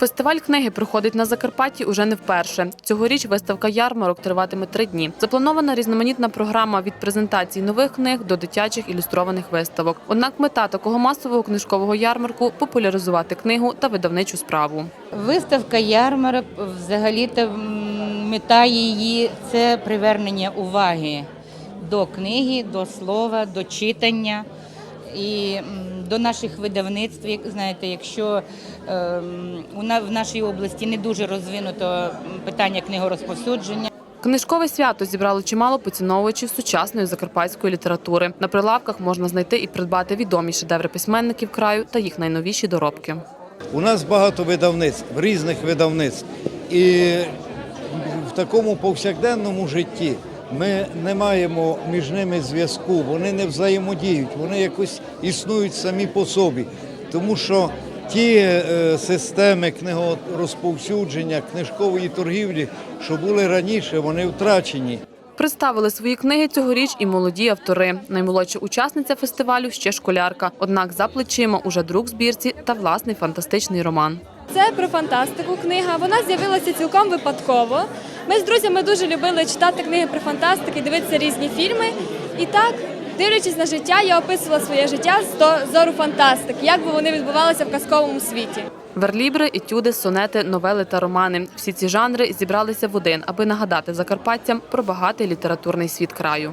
Фестиваль книги проходить на Закарпатті уже не вперше. Цьогоріч виставка ярмарок триватиме три дні. Запланована різноманітна програма від презентацій нових книг до дитячих ілюстрованих виставок. Однак мета такого масового книжкового ярмарку популяризувати книгу та видавничу справу. Виставка ярмарок, взагалі-то мета її це привернення уваги до книги, до слова, до читання і до наших видавництв. Як знаєте, якщо ем, у на- в нашій області не дуже розвинуто питання книгорозповсюдження. Книжкове свято зібрало чимало поціновувачів сучасної закарпатської літератури. На прилавках можна знайти і придбати відомі шедеври письменників краю та їх найновіші доробки. У нас багато видавництв, різних видавництв. І в такому повсякденному житті ми не маємо між ними зв'язку, вони не взаємодіють, вони якось існують самі по собі. Тому що ті е, системи книгорозповсюдження, книжкової торгівлі, що були раніше, вони втрачені. Представили свої книги цьогоріч і молоді автори. Наймолодша учасниця фестивалю ще школярка. Однак за плечима уже друк збірці та власний фантастичний роман. Це про фантастику книга. Вона з'явилася цілком випадково. Ми з друзями дуже любили читати книги про фантастики, дивитися різні фільми. І так, дивлячись на життя, я описувала своє життя з зору фантастики, як би вони відбувалися в казковому світі. Верлібри, етюди, сонети, новели та романи. Всі ці жанри зібралися в один, аби нагадати закарпатцям про багатий літературний світ краю.